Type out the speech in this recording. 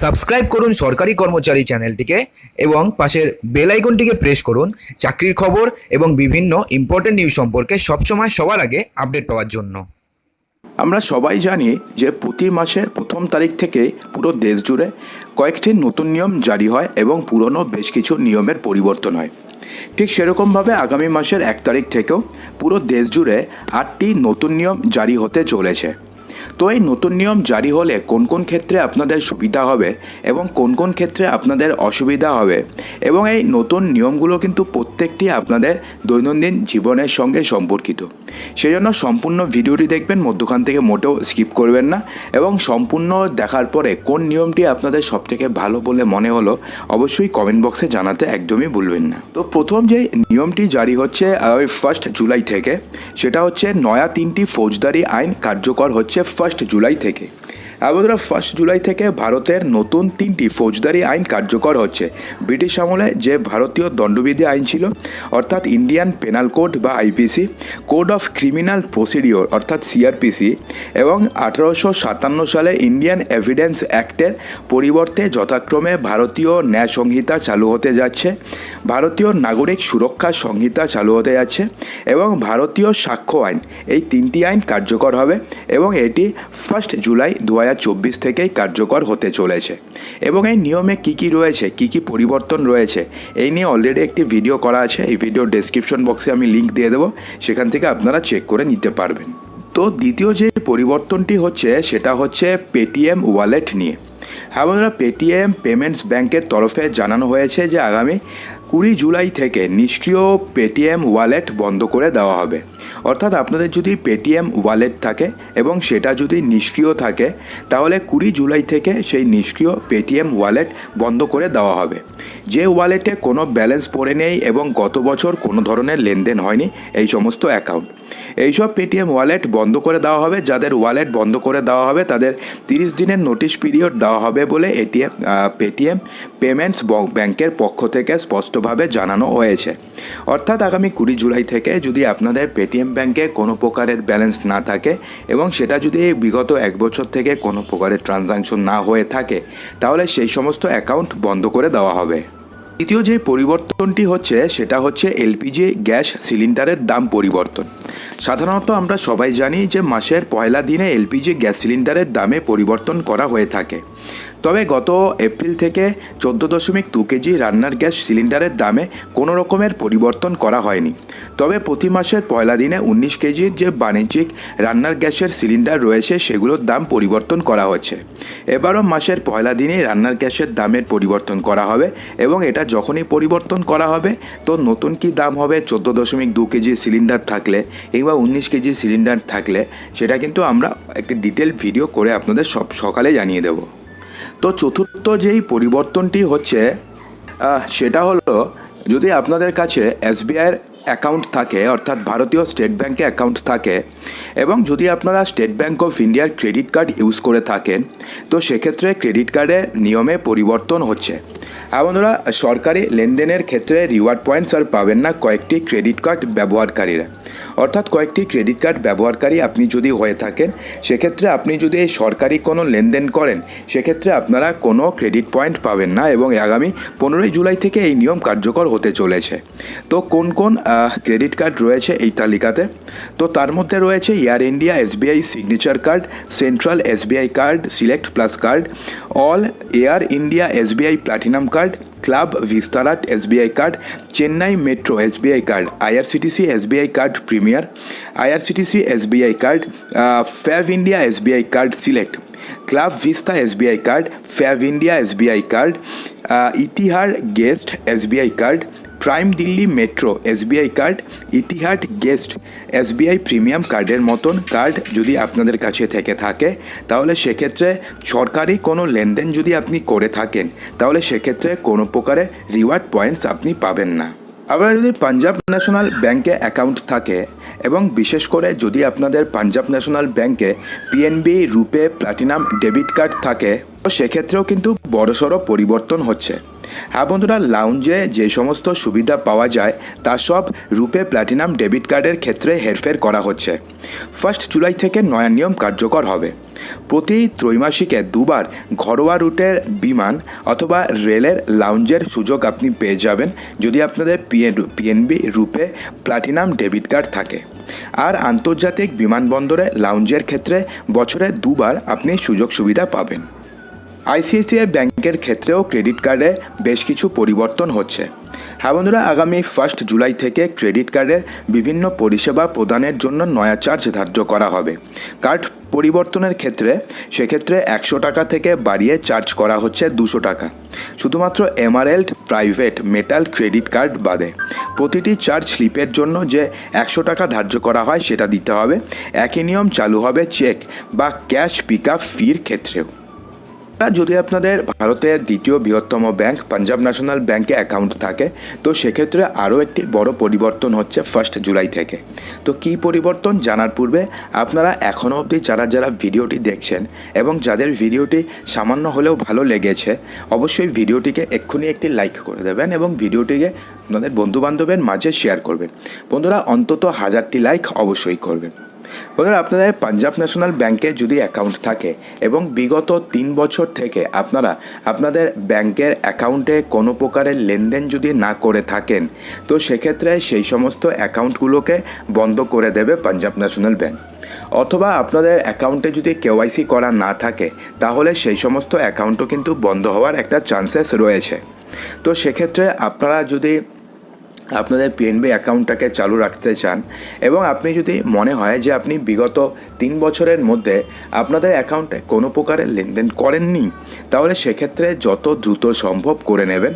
Subscribe করুন সরকারি কর্মচারী চ্যানেলটিকে এবং পাশের বেল আইকনটিকে প্রেস করুন চাকরির খবর এবং বিভিন্ন ইম্পর্টেন্ট নিউজ সম্পর্কে সবসময় সবার আগে আপডেট পাওয়ার জন্য। আমরা সবাই জানি যে প্রতি মাসের প্রথম তারিখ থেকে পুরো দেশ জুড়ে কয়েকটি নতুন নিয়ম জারি হয় এবং পুরনো বেশ কিছু নিয়মের পরিবর্তন হয়। ঠিক সেরকমভাবে আগামী মাসের এক তারিখ থেকেও পুরো দেশ জুড়ে আটটি নতুন নিয়ম জারি হতে চলেছে। তো এই নতুন নিয়ম জারি হলে কোন কোন ক্ষেত্রে আপনাদের সুবিধা হবে এবং কোন কোন ক্ষেত্রে আপনাদের অসুবিধা হবে? এবং এই নতুন নিয়মগুলো কিন্তু প্রত্যেকটি আপনাদের দৈনন্দিন জীবনের সঙ্গে সম্পর্কিত। সেই জন্য সম্পূর্ণ ভিডিওটি দেখবেন, মধ্যখান থেকে মোটেও স্কিপ করবেন না এবং সম্পূর্ণ দেখার পরে কোন নিয়মটি আপনাদের সবথেকে ভালো বলে মনে হলো অবশ্যই কমেন্ট বক্সে জানাতে একদমই ভুলবেন না। তো প্রথম যে নিয়মটি জারি হচ্ছে ফার্স্ট জুলাই থেকে, সেটা হচ্ছে নয়া তিনটি ফৌজদারি আইন কার্যকর হচ্ছে ফার্স্ট জুলাই থেকে। বন্ধুরা ফার্স্ট জুলাই থেকে ভারতের নতুন তিনটি ফৌজদারি আইন কার্যকর হচ্ছে। ব্রিটিশ আমলে যে ভারতীয় দণ্ডবিধি আইন ছিল, অর্থাৎ ইন্ডিয়ান পেনাল কোড বা IPC, code of criminal procedure, অর্থাৎ সিআরপিসি, এবং আঠারোশো সাতান্ন সালে ইন্ডিয়ান এভিডেন্স অ্যাক্টের পরিবর্তে যথাক্রমে ভারতীয় ন্যায় সংহিতা চালু হতে যাচ্ছে, ভারতীয় নাগরিক সুরক্ষা সংহিতা চালু হতে যাচ্ছে, এবং ভারতীয় সাক্ষ্য আইন, এই তিনটি আইন কার্যকর হবে, এবং এটি ফার্স্ট জুলাই দু হাজার চব্বিশ থেকেই কার্যকর হতে চলেছে। এবং এই নিয়মে কি কি রয়েছে, কি কি পরিবর্তন রয়েছে, এই নিয়ে অলরেডি একটি ভিডিও করা আছে। এই ভিডিও ডেসক্রিপশন বক্সে আমি লিঙ্ক দিয়ে দেবো। সেখান থেকে আপনারা চেক করে নিতে পারবেন। তো দ্বিতীয় যে পরিবর্তনটি হচ্ছে, সেটা হচ্ছে পেটিএম ওয়ালেট নিয়ে। হ্যাঁ বন্ধুরা পেটিএম পেমেন্টস ব্যাংকের তরফে জানানো হয়েছে যে আগামী কুড়ি জুলাই থেকে নিষ্ক্রিয় পেটিএম ওয়ালেট বন্ধ করে দেওয়া হবে। অর্থাৎ আপনাদের যদি পেটিএম ওয়ালেট থাকে এবং সেটা যদি নিষ্ক্রিয় থাকে, তাহলে কুড়ি জুলাই থেকে সেই নিষ্ক্রিয় পেটিএম ওয়ালেট বন্ধ করে দেওয়া হবে। যে ওয়ালেটে কোনো ব্যালেন্স পড়ে নেই এবং গত বছর কোনো ধরনের লেনদেন হয়নি, এই সমস্ত অ্যাকাউন্ট এইসব পেটিএম ওয়ালেট বন্ধ করে দেওয়া হবে। যাদের ওয়ালেট বন্ধ করে দেওয়া হবে, তাদের তিরিশ দিনের নোটিশ পিরিয়ড দেওয়া হবে বলে এটিএম পেটিএম পেমেন্টস ব্যাংকের পক্ষ থেকে স্পষ্টভাবে জানানো হয়েছে। অর্থাৎ আগামী কুড়ি জুলাই থেকে যদি আপনাদের পেটিএম ব্যাংকে কোনো প্রকারের ব্যালেন্স না থাকে এবং সেটা যদি বিগত এক বছর থেকে কোনো প্রকারের ট্রানজাকশন না হয়ে থাকে, তাহলে সেই সমস্ত অ্যাকাউন্ট বন্ধ করে দেওয়া হবে। দ্বিতীয় যে পরিবর্তনটি হচ্ছে, সেটা হচ্ছে এলপিজি গ্যাস সিলিন্ডারের দাম পরিবর্তন। সাধারণত আমরা সবাই জানি যে মাসের পয়লা দিনে এলপিজি গ্যাস সিলিন্ডারের দামে পরিবর্তন করা হয়ে থাকে। তবে গত এপ্রিল থেকে চোদ্দ দশমিক দু কেজি রান্নার গ্যাস সিলিন্ডারের দামে কোনো রকমের পরিবর্তন করা হয়নি। তবে প্রতি মাসের পয়লা দিনে উনিশ কেজির যে বাণিজ্যিক রান্নার গ্যাসের সিলিন্ডার রয়েছে, সেগুলোর দাম পরিবর্তন করা হচ্ছে। এবারও মাসের পয়লা দিনেই রান্নার গ্যাসের দামের পরিবর্তন করা হবে এবং এটা যখনই পরিবর্তন করা হবে, তো নতুন কি দাম হবে চোদ্দ দশমিক দু কেজি সিলিন্ডার থাকলে কিংবা উনিশ কেজি সিলিন্ডার থাকলে, সেটা কিন্তু আমরা একটি ডিটেল ভিডিও করে আপনাদের সব সকালে জানিয়ে দেবো। তো চতুর্থ যেই পরিবর্তনটি হচ্ছে সেটা হলো যদি আপনাদের কাছে এসবিআইয়ের অ্যাকাউন্ট থাকে, অর্থাৎ ভারতীয় স্টেট ব্যাঙ্কে অ্যাকাউন্ট থাকে, এবং যদি আপনারা স্টেট ব্যাঙ্ক অফ ইন্ডিয়ার ক্রেডিট কার্ড ইউজ করে থাকেন, তো সেক্ষেত্রে ক্রেডিট কার্ডের নিয়মে পরিবর্তন হচ্ছে। বন্ধুরা, সরকারি লেনদেনের ক্ষেত্রে রিওয়ার্ড পয়েন্টস আর পাবেন না কয়েকটি ক্রেডিট কার্ড ব্যবহারকারীরা। অর্থাৎ কয়েকটি ক্রেডিট কার্ড ব্যবহারকারী আপনি যদি হয়ে থাকেন, সেক্ষেত্রে আপনি যদি সরকারি কোনো লেনদেন করেন, সেক্ষেত্রে আপনারা কোনো ক্রেডিট পয়েন্ট পাবেন না এবং আগামী পনেরোই জুলাই থেকে এই নিয়ম কার্যকর হতে চলেছে। তো কোন কোন ক্রেডিট কার্ড রয়েছে এই তালিকাতে? তো তার মধ্যে রয়েছে air India SBI signature card central SBI card select plus card all air India SBI platinum card club Vistara SBI card Chennai metro SBI card IRCTC SBI card premier IRCTC SBI card Fabindia SBI card select club Vistara SBI card Fabindia SBI card Etihad guest SBI card prime Delhi metro SBI card, Etihad guest SBI premium কার্ডের মতন card যদি আপনাদের কাছে থেকে থাকে, তাহলে সেক্ষেত্রে সরকারি কোনো লেনদেন যদি আপনি করে থাকেন, তাহলে সেক্ষেত্রে কোনো প্রকারে রিওয়ার্ড পয়েন্টস আপনি পাবেন না। আবার যদি পাঞ্জাব ন্যাশনাল ব্যাংকে অ্যাকাউন্ট থাকে এবং বিশেষ করে যদি আপনাদের পাঞ্জাব ন্যাশনাল ব্যাংকে PNB RuPay platinum debit card থাকে, তো সেক্ষেত্রেও কিন্তু বড়সড় পরিবর্তন হচ্ছে। হ্যাঁ বন্ধুরা লাউঞ্জে যে সমস্ত সুবিধা পাওয়া যায়, তা সব রুপে প্ল্যাটিনাম ডেবিট কার্ডের ক্ষেত্রে হেরফের করা হচ্ছে। ফার্স্ট জুলাই থেকে নয়া নিয়ম কার্যকর হবে। প্রতি ত্রৈমাসিকে দুবার ঘরোয়া রুটের বিমান অথবা রেলের লাউঞ্জের সুযোগ আপনি পেয়ে যাবেন যদি আপনাদের PN PNB RuPay platinum debit card থাকে। আর আন্তর্জাতিক বিমানবন্দরে লাউঞ্জের ক্ষেত্রে বছরে দুবার আপনি সুযোগ সুবিধা পাবেন। আইসিআইসিআই ব্যাংকের ক্ষেত্রেও ক্রেডিট কার্ডে বেশ কিছু পরিবর্তন হচ্ছে। হ্যাঁ বন্ধুরা, আগামী ফার্স্ট জুলাই থেকে ক্রেডিট কার্ডের বিভিন্ন পরিষেবা প্রদানের জন্য নয়া চার্জ ধার্য করা হবে। কার্ড পরিবর্তনের ক্ষেত্রে সেক্ষেত্রে একশো টাকা থেকে বাড়িয়ে চার্জ করা হচ্ছে দুশো টাকা। শুধুমাত্র emerald, private, metal credit card বাদে। প্রতিটি চার্জ স্লিপের জন্য যে একশো টাকা ধার্য করা হয় সেটা দিতে হবে। একই নিয়ম চালু হবে চেক বা ক্যাশ পিক আপ ফির ক্ষেত্রেও। যদি আপনাদের ভারতের দ্বিতীয় বৃহত্তম ব্যাংক পাঞ্জাব ন্যাশনাল ব্যাংকে অ্যাকাউন্ট থাকে, তো সেক্ষেত্রে আরও একটি বড় পরিবর্তন হচ্ছে ফার্স্ট জুলাই থেকে। তো কী পরিবর্তন জানার পূর্বে আপনারা এখনও অবধি যারা যারা ভিডিওটি দেখছেন এবং যাদের ভিডিওটি সামান্য হলেও ভালো লেগেছে, অবশ্যই ভিডিওটিকে এক্ষুনি একটি লাইক করে দেবেন এবং ভিডিওটিকে আপনাদের বন্ধুবান্ধবের মাঝে শেয়ার করবেন। বন্ধুরা, অন্তত হাজারটি লাইক অবশ্যই করবেন। বন্ধুরা, আপনাদের পাঞ্জাব ন্যাশনাল ব্যাংকে যদি অ্যাকাউন্ট থাকে এবং বিগত তিন বছর থেকে আপনারা আপনাদের ব্যাংকের অ্যাকাউন্টে কোনো প্রকারের লেনদেন যদি না করে থাকেন, তো সেক্ষেত্রে সেই সমস্ত অ্যাকাউন্টগুলোকে বন্ধ করে দেবে পাঞ্জাব ন্যাশনাল ব্যাংক। অথবা আপনাদের অ্যাকাউন্টে যদি কেওয়াইসি করা না থাকে, তাহলে সেই সমস্ত অ্যাকাউন্টও কিন্তু বন্ধ হওয়ার একটা চান্সেস রয়েছে। তো সেক্ষেত্রে আপনারা যদি আপনাদের পিএনবি অ্যাকাউন্টটাকে চালু রাখতে চান এবং আপনি যদি মনে হয় যে আপনি বিগত তিন বছরের মধ্যে আপনাদের অ্যাকাউন্টে কোনো প্রকারের লেনদেন করেননি, তাহলে সেক্ষেত্রে যত দ্রুত সম্ভব করে নেবেন।